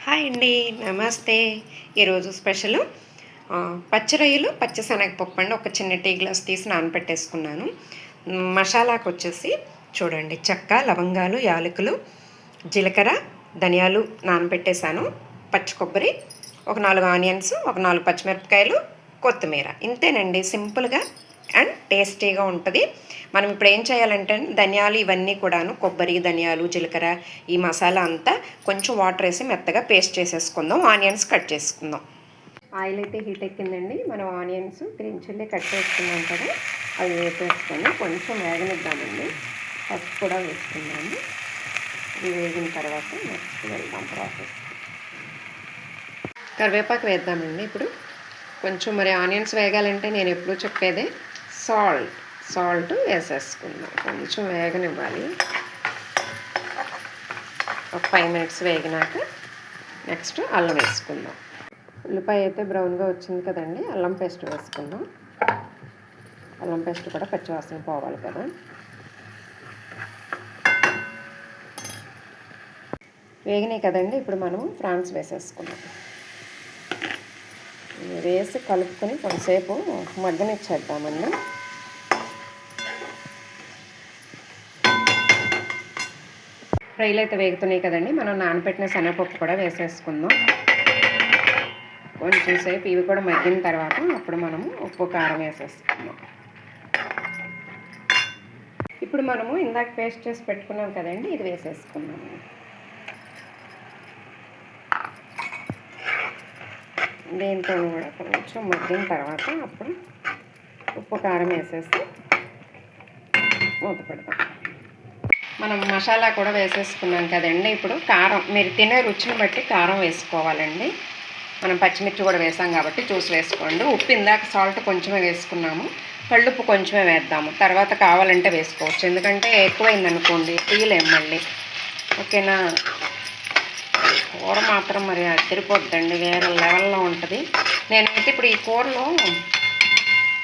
Hi అండి నమస్తే. ఈరోజు స్పెషల్ ఆ, పచ్చి రొయ్యలు అండి ఒక చిన్న టీ గ్లాస్ తీసి నానబెట్టేసుకున్నాను మసాలాకు వచ్చేసి చూడండి చెక్క లవంగాలు యాలకులు జీలకర్ర ధనియాలు నానపెట్టేశాను. పచ్చి కొబ్బరి ఒక నాలుగు ఆనియన్స్ ఒక నాలుగు పచ్చిమిరపకాయలు కొత్తిమీర. ఇంతేనండి సింపుల్గా అండ్ టేస్టీగా ఉంటుంది. మనం ఇప్పుడు ఏం చేయాలంటే ధనియాలు ఇవన్నీ కూడాను కొబ్బరి ధనియాలు జీలకర్ర ఈ మసాలా అంతా కొంచెం వాటర్ వేసి మెత్తగా పేస్ట్ చేసేసుకుందాం. ఆనియన్స్ కట్ చేసుకుందాం. ఆయిల్ అయితే హీట్ ఎక్కిందండి. మనం ఆనియన్స్ గ్రీన్ చిల్లీ కట్ చేసుకున్నాం కదా అవి వేసేసుకొని కొంచెం వేగనిద్దామండి. పసుపు కూడా వేసుకుందాము. వేగిన తర్వాత నెక్స్ట్ వెళ్దాం ప్రాసెస్. కరివేపాకు వేద్దామండి ఇప్పుడు. కొంచెం మరి ఆనియన్స్ వేగాలంటే నేను ఎప్పుడూ చెప్పేదే సాల్ట్ సాల్ట్ వేసేసుకుందాం. కొంచెం వేగనివ్వాలి. ఒక ఫైవ్ మినిట్స్ వేగినాక నెక్స్ట్ అల్లం వేసుకుందాం. ఉల్లిపాయ అయితే బ్రౌన్గా వచ్చింది కదండి అల్లం పేస్ట్ వేసుకుందాం. అల్లం పేస్ట్ కూడా పచ్చివాసన పోవాలి కదా. వేగినాయి కదండి ఇప్పుడు మనం ఫ్రాన్స్ వేసేసుకుందాం. వేసి కలుపుకొని కొంతసేపు మగ్గనిచ్చేద్దామండి. ఫ్రైలు అయితే వేగుతున్నాయి కదండి. మనం నానబెట్టిన శనగపప్పు కూడా వేసేసుకుందాం. కొంచెం సేపు ఇవి కూడా మగ్గిన తర్వాత అప్పుడు మనము ఉప్పు కారం వేసేసుకుందాం. ఇప్పుడు మనము ఇందాక పేస్ట్ చేసి పెట్టుకున్నాం కదండి ఇది వేసేసుకుందాం. దీంతో కూడా కొంచెం మగ్గిన తర్వాత అప్పుడు ఉప్పు కారం వేసేసి మూత పెడతాం. మనం మసాలా కూడా వేసేసుకున్నాం కదండి. ఇప్పుడు కారం మీరు తినే రుచిని బట్టి కారం వేసుకోవాలండి. మనం పచ్చిమిర్చి కూడా వేసాం కాబట్టి చూసి వేసుకోండి. ఉప్పు ఇందాక సాల్ట్ కొంచెమే వేసుకున్నాము. కళ్ళుప్పు కొంచెమే వేద్దాము. తర్వాత కావాలంటే వేసుకోవచ్చు. ఎందుకంటే ఎక్కువైందనుకోండి తీయలేము మళ్ళీ. ఓకేనా? కూర మాత్రం మరి అదిరిపోద్దండి వేరే లెవెల్లో ఉంటుంది. నేనైతే ఇప్పుడు ఈ కూరలో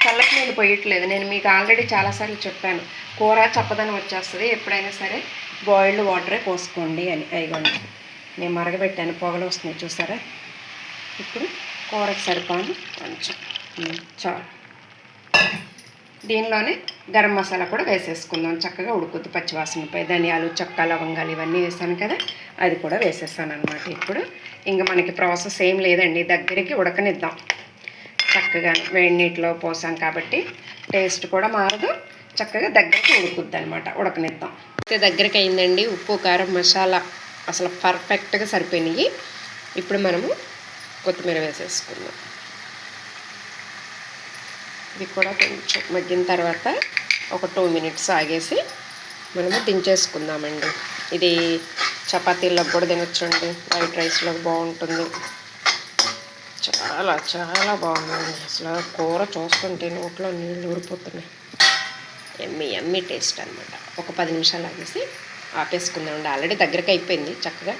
చల్లకి నీళ్ళు పోయట్లేదు. నేను మీకు ఆల్రెడీ చాలాసార్లు చెప్పాను కూర చప్పదనం వచ్చేస్తుంది. ఎప్పుడైనా సరే బాయిల్డ్ వాటరే పోసుకోండి అని. అయిగోండి నేను మరగబెట్టాను పొగలు వస్తున్నాయి చూసారా? ఇప్పుడు కూరకు సరిపాను. కొంచెం. చాలు. దీనిలోనే గరం మసాలా కూడా వేసేసుకుందాం. చక్కగా ఉడుకుద్ది పచ్చివాసనపై ధనియాలు చెక్క లవంగాలు ఇవన్నీ వేసాను కదా అది కూడా వేసేస్తాను అనమాట ఇప్పుడు. ఇంకా మనకి ప్రాసెస్ ఏం లేదండి దగ్గరికి ఉడకనిద్దాం. చక్కగా వేడి నీటిలో పోసాం కాబట్టి టేస్ట్ కూడా మారదు చక్కగా దగ్గరికి ఉడుకుద్ది అనమాట ఉడకనిద్దాం. అయితే దగ్గరికి అయిందండి ఉప్పు కారం మసాలా అసలు పర్ఫెక్ట్గా సరిపోయినాయి. ఇప్పుడు మనము కొత్తిమీర వేసేసుకుందాం. ఇది కూడా కొంచెం మగ్గిన తర్వాత ఒక టూ మినిట్స్ ఆగేసి మనము దించేసుకుందామండి. ఇది చపాతీలకు కూడా తినొచ్చండి. వైట్ రైస్లోకి బాగుంటుంది. చాలా చాలా బాగుందండి. అసలు కూర చూస్తుంటే నోట్లో నీళ్ళు ఊరిపోతున్నాయి. ఎమ్మి ఎమ్మి టేస్ట్ అనమాట ఒక పది నిమిషాలు ఆగేసి ఆపేసుకుందామండి. ఆల్రెడీ దగ్గరికి అయిపోయింది చక్కగా.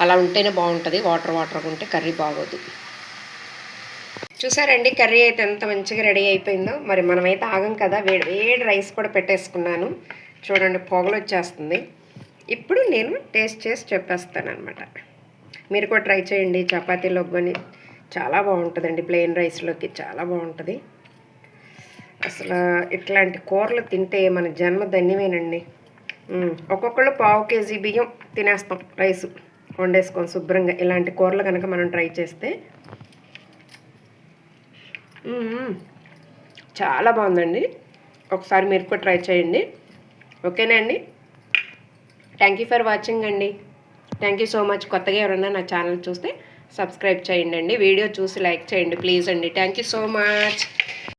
అలా ఉంటేనే బాగుంటుంది. వాటర్ వాటర్ ఉంటే కర్రీ బాగోదు. చూసారండి కర్రీ అయితే ఎంత మంచిగా రెడీ అయిపోయిందో. మరి మనమైతే ఆగం కదా వేడి వేడి రైస్ కూడా పెట్టేసుకున్నాను. చూడండి పొగలు వచ్చేస్తుంది ఇప్పుడు నేను టేస్ట్ చేసి చెప్పేస్తాను అనమాట మీరు కూడా ట్రై చేయండి చపాతీలో కానీ చాలా బాగుంటుందండి ప్లెయిన్ రైస్లోకి చాలా బాగుంటుంది. అసలు ఇట్లాంటి కూరలు తింటే మన జన్మ ధన్యమేనండి. ఒక్కొక్కళ్ళు పావు కేజీ బియ్యం తినేస్తాం రైస్ వండేసుకొని శుభ్రంగా. ఇలాంటి కూరలు కనుక మనం ట్రై చేస్తే చాలా బాగుందండి. ఒకసారి మీరు కూడా ట్రై చేయండి. ఓకేనా అండి? థ్యాంక్ యూ ఫర్ వాచింగ్ అండి. థ్యాంక్ యూ సో మచ్ కొత్తగా ఎవరన్నా నా ఛానల్ చూస్తే సబ్స్క్రైబ్ చేయండి అండి. వీడియో చూసి లైక్ చేయండి ప్లీజ్ అండి. Thank you so much